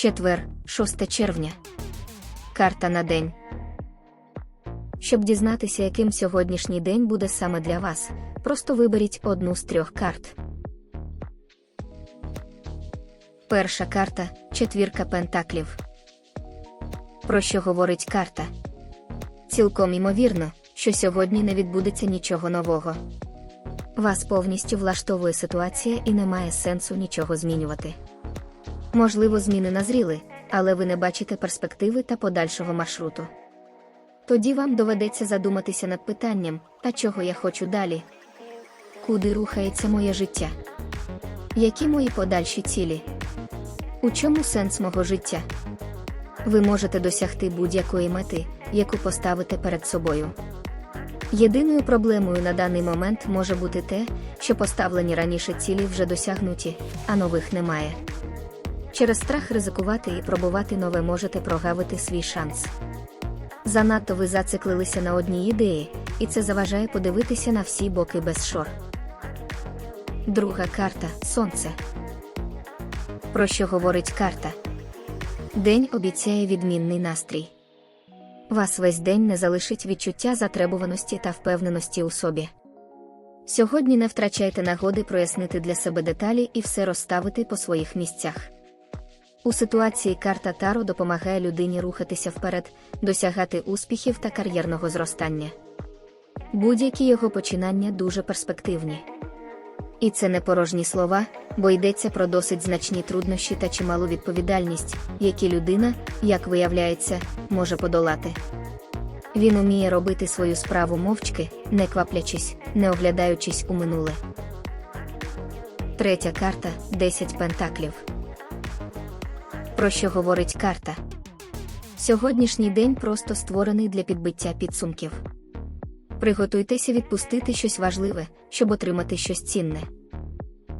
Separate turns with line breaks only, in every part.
Четвер, 6 червня. Карта на день. Щоб дізнатися, яким сьогоднішній день буде саме для вас, просто виберіть одну з трьох карт. Перша карта четвірка пентаклів. Про що говорить карта? Цілком імовірно, що сьогодні не відбудеться нічого нового. Вас повністю влаштовує ситуація і немає сенсу нічого змінювати. Можливо, зміни назріли, але ви не бачите перспективи та подальшого маршруту. Тоді вам доведеться задуматися над питанням, та чого я хочу далі. Куди рухається моє життя? Які мої подальші цілі? У чому сенс мого життя? Ви можете досягти будь-якої мети, яку поставите перед собою. Єдиною проблемою на даний момент може бути те, що поставлені раніше цілі вже досягнуті, а нових немає. Через страх ризикувати і пробувати нове можете прогавити свій шанс. Занадто ви зациклилися на одній ідеї, і це заважає подивитися на всі боки без шор. Друга карта Сонце. Про що говорить карта? День обіцяє відмінний настрій. Вас весь день не залишить відчуття затребуваності та впевненості у собі. Сьогодні не втрачайте нагоди прояснити для себе деталі і все розставити по своїх місцях. У ситуації карта Таро допомагає людині рухатися вперед, досягати успіхів та кар'єрного зростання. Будь-які його починання дуже перспективні. І це не порожні слова, бо йдеться про досить значні труднощі та чималу відповідальність, які людина, як виявляється, може подолати. Він уміє робити свою справу мовчки, не кваплячись, не оглядаючись у минуле. Третя карта 10 пентаклів. Про що говорить карта? Сьогоднішній день просто створений для підбиття підсумків. Приготуйтеся відпустити щось важливе, щоб отримати щось цінне.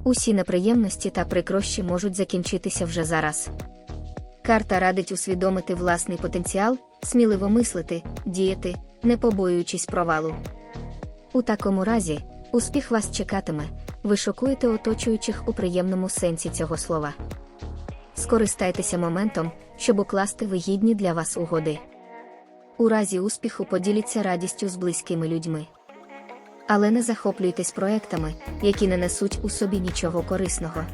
Усі неприємності та прикрощі можуть закінчитися вже зараз. Карта радить усвідомити власний потенціал, сміливо мислити, діяти, не побоюючись провалу. У такому разі, успіх вас чекатиме, ви шокуєте оточуючих у приємному сенсі цього слова. Скористайтеся моментом, щоб укласти вигідні для вас угоди. У разі успіху поділіться радістю з близькими людьми. Але не захоплюйтесь проектами, які не несуть у собі нічого корисного.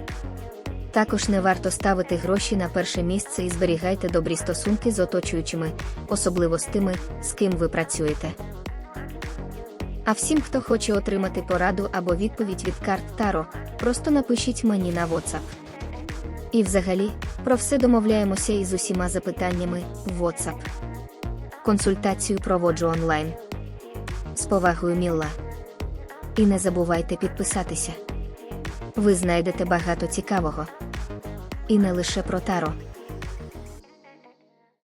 Також не варто ставити гроші на перше місце і зберігайте добрі стосунки з оточуючими, особливо з тими, з ким ви працюєте. А всім, хто хоче отримати пораду або відповідь від карт Таро, просто напишіть мені на WhatsApp. І взагалі, про все домовляємося із усіма запитаннями в WhatsApp. Консультацію проводжу онлайн. З повагою Мілла. І не забувайте підписатися. Ви знайдете багато цікавого. І не лише про таро.